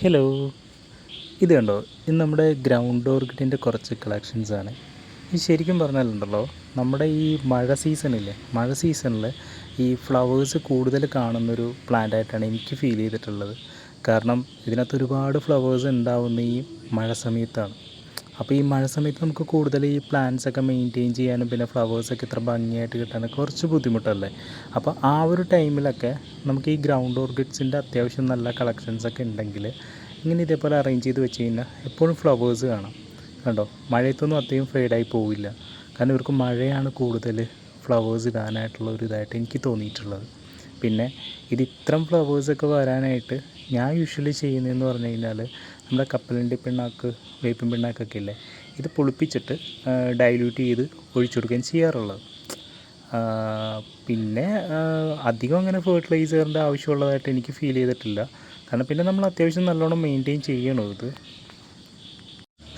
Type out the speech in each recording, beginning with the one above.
Hello ഇത് കണ്ടോ? ഇത് നമ്മുടെ ഗ്രൗണ്ട് ഓർക്കിഡിന്റെ കുറച്ച് കളക്ഷൻസ് ആണ്. ഇത് ശരിക്കും പറഞ്ഞാലുണ്ടല്ലോ നമ്മുടെ ഈ മഴ സീസണില്ലേ മഴ സീസണിൽ ഈ ഫ്ലവേഴ്സ് കൂടുതൽ കാണുന്നൊരു പ്ലാന്റ് ആയിട്ടാണ് എനിക്ക് ഫീൽ ചെയ്തിട്ടുള്ളത്. കാരണം ഇതിനകത്ത് ഒരുപാട് ഫ്ലവേഴ്സ് ഉണ്ടാവുന്ന ഈ മഴ സമയത്താണ്. അപ്പോൾ ഈ മഴ സമയത്ത് നമുക്ക് കൂടുതൽ ഈ പ്ലാന്റ്സ് ഒക്കെ മെയിന്റെയിൻ ചെയ്യാനും പിന്നെ ഫ്ലവേഴ്സൊക്കെ ഇത്ര ഭംഗിയായിട്ട് കിട്ടാനൊക്കെ കുറച്ച് ബുദ്ധിമുട്ടല്ലേ? അപ്പോൾ ആ ഒരു ടൈമിലൊക്കെ നമുക്ക് ഈ ഗ്രൗണ്ട് ഓർക്കിഡ്സിന്റെ അത്യാവശ്യം നല്ല കളക്ഷൻസ് ഒക്കെ ഉണ്ടെങ്കിൽ ഇങ്ങനെ ഇതേപോലെ അറേഞ്ച് ചെയ്ത് വെച്ച് കഴിഞ്ഞാൽ എപ്പോഴും ഫ്ലവേഴ്സ് കാണാം. കണ്ടോ? മഴയത്തൊന്നും അത്രയും ഫെയ്ഡായി പോവില്ല. കാരണം ഇവർക്ക് മഴയാണ് കൂടുതൽ ഫ്ലവേഴ്സ് ഇടാനായിട്ടുള്ള ഒരു ഇതായിട്ട് എനിക്ക് തോന്നിയിട്ടുള്ളത്. പിന്നെ ഇത് ഫ്ലവേഴ്സ് ഫ്ലവേഴ്സൊക്കെ വരാനായിട്ട് ഞാൻ യൂഷ്വലി ചെയ്യുന്നതെന്ന് പറഞ്ഞു കഴിഞ്ഞാൽ നമ്മുടെ കപ്പലിന്റെ പിണ്ണാക്ക് വേപ്പിൻ പിണ്ണാക്കൊക്കെ ഇല്ലേ? ഇത് പുളിപ്പിച്ചിട്ട് ഡൈല്യൂട്ട് ചെയ്ത് ഒഴിച്ചു കൊടുക്കുകയും ചെയ്യാറുള്ളത്. പിന്നെ അധികം അങ്ങനെ ഫെർട്ടിലൈസറിന്റെ ആവശ്യമുള്ളതായിട്ട് എനിക്ക് ഫീൽ ചെയ്തിട്ടില്ല. കാരണം പിന്നെ നമ്മൾ അത്യാവശ്യം നല്ലോണം മെയിന്റെയിൻ ചെയ്യണം ഇത്?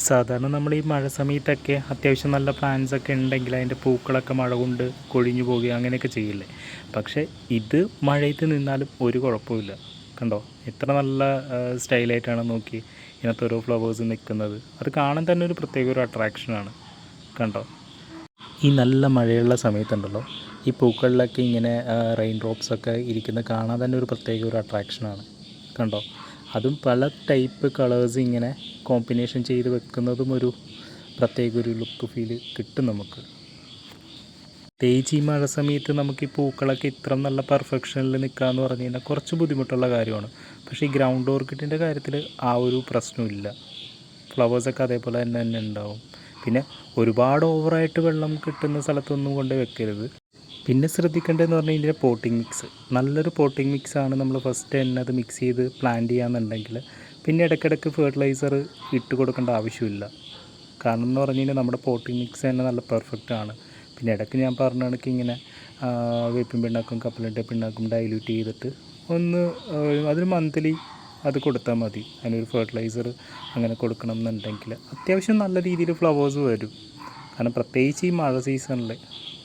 സാധാരണ നമ്മൾ ഈ മഴ സമയത്തൊക്കെ അത്യാവശ്യം നല്ല പ്ലാന്റ്സ് ഒക്കെ ഉണ്ടെങ്കിൽ അതിന്റെ പൂക്കളൊക്കെ മഴ കൊണ്ട് കൊഴിഞ്ഞു പോകുക അങ്ങനെയൊക്കെ ചെയ്യില്ലേ? പക്ഷേ ഇത് മഴയത്ത് നിന്നാലും ഒരു കുഴപ്പമില്ല കണ്ടോ? എത്ര നല്ല സ്റ്റൈലായിട്ടാണ് നോക്കി ഇതിനകത്ത് ഓരോ ഫ്ലവേഴ്സ് നിൽക്കുന്നത്. അത് കാണാൻ തന്നെ ഒരു പ്രത്യേക ഒരു അട്രാക്ഷനാണ് കണ്ടോ? ഈ നല്ല മഴയുള്ള സമയത്തുണ്ടല്ലോ ഈ പൂക്കളിലൊക്കെ ഇങ്ങനെ റെയിൻ ഡ്രോപ്സ് ഒക്കെ ഇരിക്കുന്നത് കാണാൻ തന്നെ ഒരു പ്രത്യേക ഒരു അട്രാക്ഷനാണ് കണ്ടോ? അതും പല ടൈപ്പ് കളേഴ്സ് ഇങ്ങനെ കോമ്പിനേഷൻ ചെയ്ത് വെക്കുന്നതും ഒരു പ്രത്യേക ഒരു ലുക്ക് ഫീൽ കിട്ടും നമുക്ക്. പ്രത്യേകിച്ച് ഈ മഴ സമയത്ത് നമുക്ക് ഈ പൂക്കളൊക്കെ ഇത്ര നല്ല പെർഫെക്ഷനിൽ നിൽക്കുക എന്ന് പറഞ്ഞു കഴിഞ്ഞാൽ കുറച്ച് ബുദ്ധിമുട്ടുള്ള കാര്യമാണ്. പക്ഷേ ഈ ഗ്രൗണ്ട് ഓർക്കിഡിന്റെ കാര്യത്തിൽ ആ ഒരു പ്രശ്നമില്ല ഫ്ലവേഴ്സൊക്കെ അതേപോലെ തന്നെ തന്നെ ഉണ്ടാവും. പിന്നെ ഒരുപാട് ഓവറായിട്ട് വെള്ളം കിട്ടുന്ന സ്ഥലത്തൊന്നും കൊണ്ട് വെക്കരുത്. പിന്നെ ശ്രദ്ധിക്കേണ്ടതെന്ന് പറഞ്ഞു കഴിഞ്ഞാൽ പോട്ടിംഗ് മിക്സ് നല്ലൊരു പോട്ടിംഗ് മിക്സ് ആണ് നമ്മൾ ഫസ്റ്റ് തന്നെ അത് മിക്സ് ചെയ്ത് പ്ലാന്റ് ചെയ്യാമെന്നുണ്ടെങ്കിൽ പിന്നെ ഇടയ്ക്കിടയ്ക്ക് ഫെർട്ടിലൈസർ ഇട്ട് കൊടുക്കേണ്ട ആവശ്യമില്ല. കാരണം എന്ന് പറഞ്ഞു കഴിഞ്ഞാൽ നമ്മുടെ പോട്ടിംഗ് മിക്സ് തന്നെ നല്ല പെർഫെക്റ്റ് ആണ്. പിന്നെ ഇടയ്ക്ക് ഞാൻ പറഞ്ഞ കണക്ക് ഇങ്ങനെ വേപ്പും പിണ്ണാക്കും കപ്പലിന്റെ പിണ്ണാക്കും ഡൈല്യൂട്ട് ചെയ്തിട്ട് ഒന്ന് അതിന് മന്ത്ലി അത് കൊടുത്താൽ മതി. അതിനൊരു ഫെർട്ടിലൈസർ അങ്ങനെ കൊടുക്കണം എന്നുണ്ടെങ്കിൽ അത്യാവശ്യം നല്ല രീതിയിൽ ഫ്ലവേഴ്സ് വരും. കാരണം പ്രത്യേകിച്ച് ഈ മഴ സീസണിൽ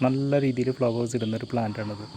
നല്ല രീതിയിൽ ഫ്ലവേഴ്സ് ഇടുന്ന ഒരു പ്ലാന്റ് പ്ലാന്റാണിത്